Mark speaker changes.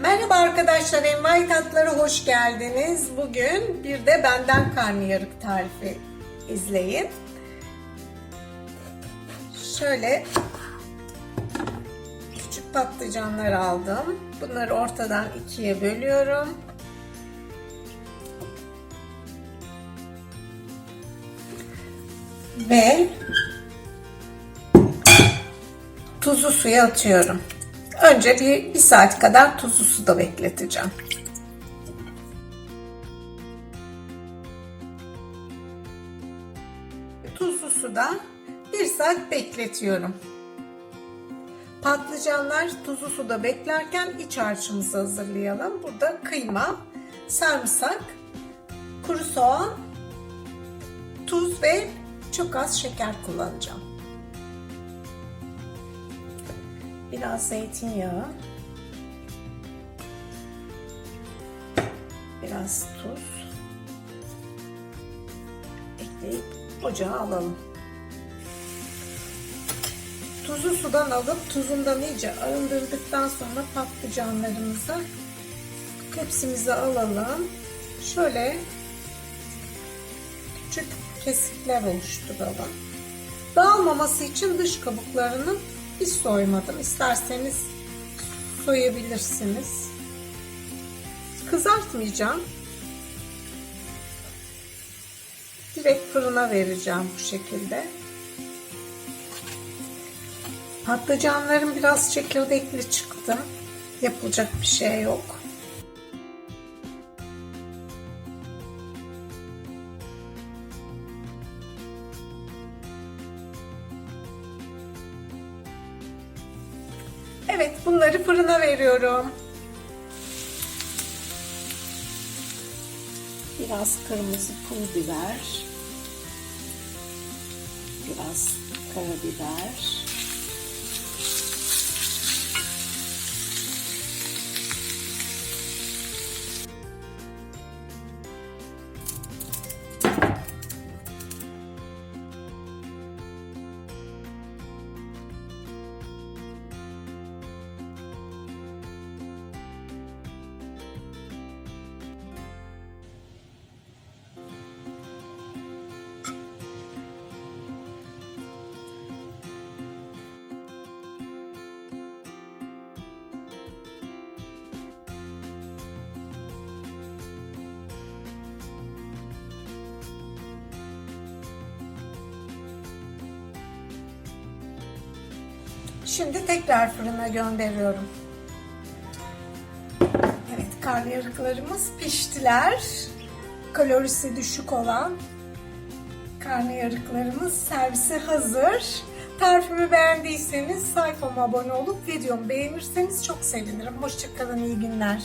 Speaker 1: Merhaba arkadaşlar, Envai Tatlara hoş geldiniz. Bugün bir de benden karnıyarık tarifi izleyin. Şöyle küçük patlıcanlar aldım. Bunları ortadan ikiye bölüyorum. Ve tuzlu suya atıyorum. Önce bir, bir saat kadar tuzlu suda bekleteceğim. Tuzlu suda bir saat bekletiyorum. Patlıcanlar tuzlu suda beklerken iç harcımızı hazırlayalım. Burada kıyma, sarımsak, kuru soğan, tuz ve çok az şeker kullanacağım. Biraz zeytinyağı. Biraz tuz. Ekleyip ocağa alalım. Tuzu sudan alıp tuzundan iyice arındırdıktan sonra patlıcanlarımızı tepsimize alalım. Şöyle küçük kesikler oluşturalım. Dağılmaması için dış kabuklarını hiç soymadım. İsterseniz soyabilirsiniz. Kızartmayacağım. Direkt fırına vereceğim bu şekilde. Patlıcanlarım biraz çekirdekli çıktı. Yapılacak bir şey yok. Evet, bunları fırına veriyorum. Biraz kırmızı pul biber. Biraz karabiber. Şimdi tekrar fırına gönderiyorum. Evet, karnıyarıklarımız piştiler. Kalorisi düşük olan karnıyarıklarımız servise hazır. Tarifimi beğendiyseniz sayfama abone olup videomu beğenirseniz çok sevinirim. Hoşçakalın, iyi günler.